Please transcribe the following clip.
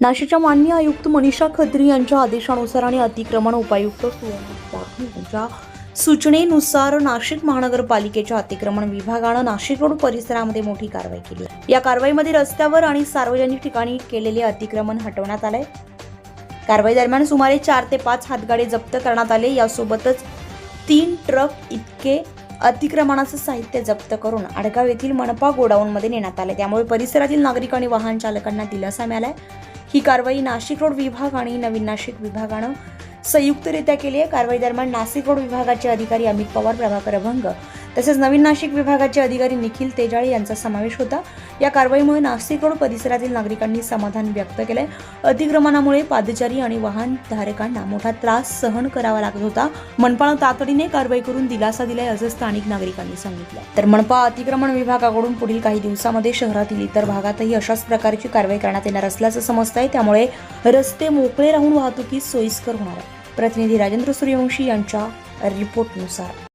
नाशिकच्या मान्य आयुक्त मनीषा खत्री यांच्या आदेशानुसार आणि अतिक्रमण उपायुक्त सुवर्णा यांच्या सूचनेनुसार नाशिक महानगरपालिकेच्या अतिक्रमण विभागानं नाशिक रोड परिसरामध्ये मोठी कारवाई केली या कारवाईमध्ये रस्त्यावर आणि सार्वजनिक ठिकाणी केलेले अतिक्रमण हटवण्यात आलंय. कारवाई दरम्यान सुमारे चार ते पाच हातगाडे जप्त करण्यात आले. यासोबतच तीन ट्रक इतके अतिक्रमणाचं साहित्य जप्त करून आडगाव येथील मनपा गोडाऊनमध्ये नेण्यात आले. त्यामुळे परिसरातील नागरिक आणि वाहन चालकांना दिलासा मिळालाय. ही कारवाई नाशिक रोड विभाग आणि नवीन नाशिक विभागानं संयुक्तरित्या केली आहे. कारवाई दरम्यान नाशिक रोड विभागाचे अधिकारी अमित पवार प्रभाकर अभंग तसेच नवीन नाशिक विभागाचे अधिकारी निखिल तेजाळे यांचा समावेश होता. या कारवाईमुळे नाशिक रोड परिसरातील नागरिकांनी समाधान व्यक्त केलंय. अतिक्रमणामुळे पादचारी आणि वाहनधारकांना मोठा त्रास सहन करावा लागत होता. मनपानं तातडीने कारवाई करून दिलासा दिलाय असं स्थानिक नागरिकांनी सांगितलं तर मनपा अतिक्रमण विभागाकडून पुढील काही दिवसामध्ये शहरातील इतर भागातही अशाच प्रकारची कारवाई करण्यात येणार असल्याचं समजत आहे. त्यामुळे रस्ते मोकळे राहून वाहतुकीस सोयीस्कर होणार आहे. प्रतिनिधी राजेंद्र सूर्यवंशी यांच्या रिपोर्टनुसार.